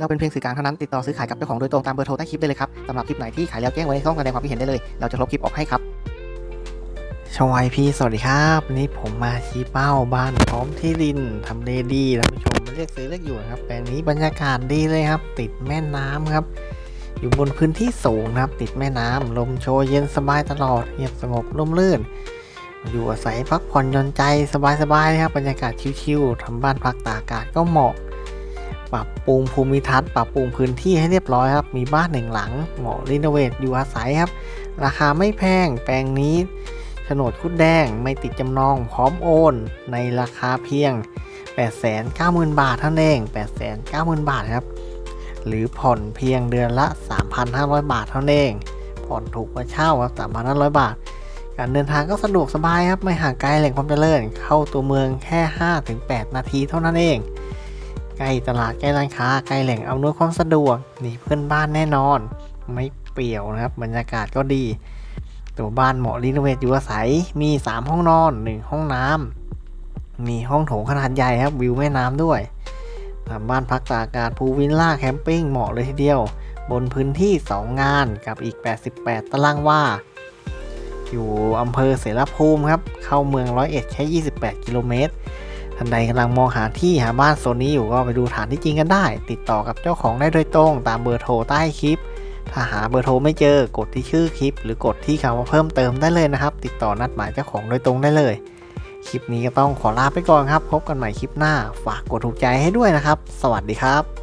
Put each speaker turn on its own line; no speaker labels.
เราเป็นเพียงสื่อกลางเท่านั้นติดต่อซื้อขายกับเจ้าของโดยตรงตามเบอร์โทรใต้คลิปได้เลยครับสำหรับคลิปไหนที่ขายแล้วแจ้งไว้ในช่องแสดงความคิดเห็นได้เลย เราจะลบคลิปออกให้ครับชวายพี่สวัสดีครับวันนี้ผมมาชี้เป้าบ้านพร้อมที่ดินทำเลดีท่านผู้ชมมาเรียกซื้อเลือกอยู่นะครับแปลงนี้บรรยากาศดีเลยครับ ติดแม่น้ำครับ อยู่บนพื้นที่สูงนะครับ ติดแม่น้ำลมโชยเย็นสบายตลอดเงียบสงบร่มรื่น อยู่อาศัยพักผ่อนหย่อนใจสบายๆนะครับบรรยากาศชิวๆทำบ้านพักตากอากาศก็เหมาะ ปรับปรุงภูมิทัศน์ปรับปรุงพื้นที่ให้เรียบร้อยครับ มีบ้านหนึ่งหลังเหมาะรีโนเวทอยู่อาศัยครับ ราคาไม่แพงแปลงนี้โฉนดคุดแดงไม่ติดจำนองพร้อมโอน ในราคาเพียง 890,000 บาทเท่านั้นเอง 890,000 บาทครับ หรือผ่อนเพียงเดือนละ 3,500 บาทเท่านั้นเอง ผ่อนถูกกว่าเช่าครับ 3,500 บาท การเดินทางก็สะดวกสบายครับ ไม่ห่างไกลแหล่งความเจริญ เข้าตัวเมืองแค่ 5-8 นาทีเท่านั้นเอง ใกล้ตลาดใกล้ร้านค้าใกล้แหล่งอำนวยความสะดวกหนีเพื่อนบ้านแน่นอน ไม่เปี่ยวนะครับบรรยากาศก็ดี ตัวบ้านเหมาะรีโนเวทอยู่อาศัยมี 3 ห้องนอน 1 ห้องน้ำมีห้องโถงขนาดใหญ่ครับวิวแม่น้ำด้วยบ้านพักตากอากาศพูวิลล่าแคมปิ้งเหมาะเลยทีเดียว บนพื้นที่ 2 งานกับอีก 88 ตารางว่าอยู่อำเภอเสรภูมิครับ เข้าเมืองร้อยเอ็ดแค่ 28 กิโลเมตร ท่านใดกำลังมองหาที่หาบ้านโซนนี้อยู่ก็ไปดูฐานที่จริงกันได้ ติดต่อกับเจ้าของได้โดยตรง ตามเบอร์โทรใต้คลิป ถ้าหาเบอร์โทรไม่เจอกดที่ชื่อคลิป หรือกดที่คำว่าเพิ่มเติมได้เลยนะครับ ติดต่อนัดหมายเจ้าของโดยตรงได้เลย คลิปนี้ก็ต้องขอลาไปก่อนครับ พบกันใหม่คลิปหน้า ฝากกดถูกใจให้ด้วยนะครับ สวัสดีครับ